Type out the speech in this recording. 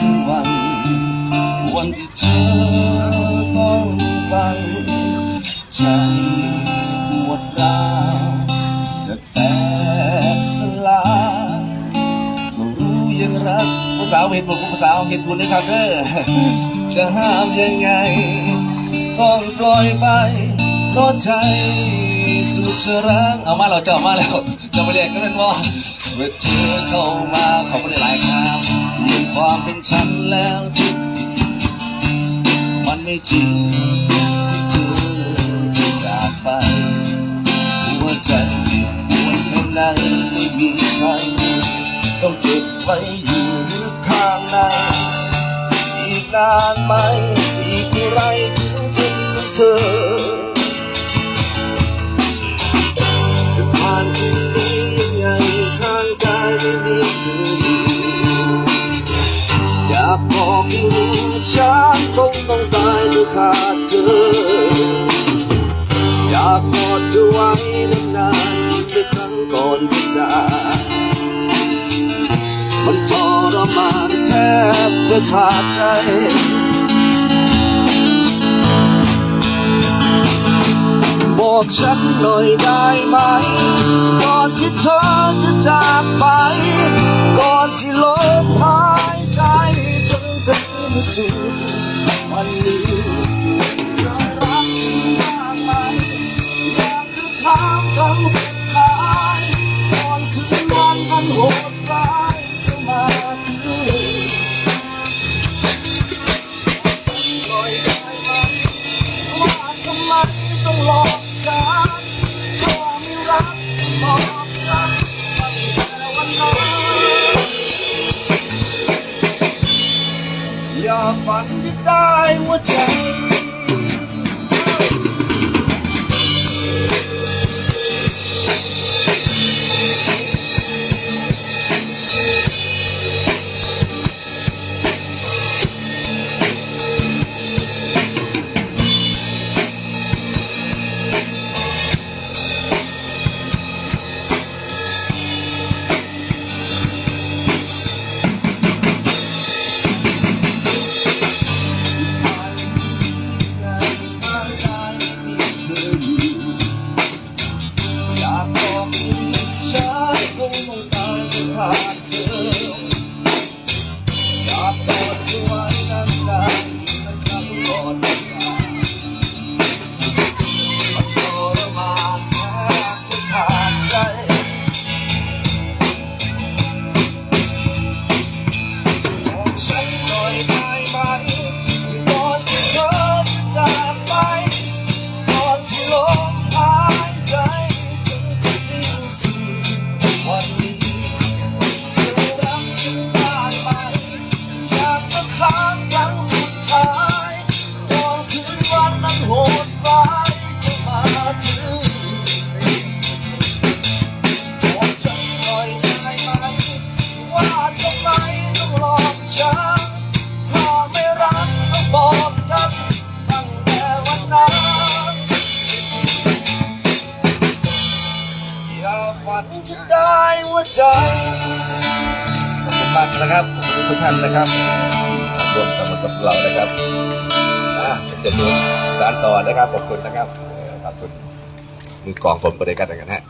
ถึงวัน วันที่เธอต้องฟังใจปวดร้าวจะแตกสลายก็รู้ยังรักผู้สาวเห็นบุญผู้สาวเห็นบุญนะครับเด้อจะห้ามยังไง ต้องปล่อยไป เพราะใจสุดจะรักเอามาเราจะเอามาแล้วจะมาเรียกกันเป็นว่าเมื่อเธอเข้ามาขอบคุณหลายๆครับ ความเป็นฉันแล้วทุกสิ่งมันไม่จริงที่เธอจะจากไป หัวใจปวดข้างในไม่มีใครต้องเก็บไว้อยู่ลึกข้างใน อีกนานไหมอีกเท่าไรถึงจะลืมเธอ จะผ่านคืนนี้ยังไงข้างกายไม่มีเธออยู่อ บอกให้ดูฉันคงต้องตายเมื่อขาดเธอ อยากกอดเธอไว้นานๆสักครั้งก่อนที่จากมันทรมานแทบจะขาดใจบอกฉันหน่อยได้ไหม ก่อนที่เธอจะจากไป ก่อนที่ลมหายใจฉัน จะสิ้น ว่ากจะถามครั้งสุดท้ายก่อนคืนวันนั้นโหดร้ายจะมาถึงบอกฉันหน่อยได้ไหมว่าทำไมต้องหลอกฉันถ้าไม่รักต้องบอกกันตั้งแต่วันนั้นอย่าฝันจะได้ว่าใจขอบคุณมากนะครับขอบคุณทุกท่านนะครับ รวมกับกับเรานะครับอะจะดูสารต่อนะครับขอบคุณนะครับขอบคุณมือกองผมไปด้วยกันนะฮะ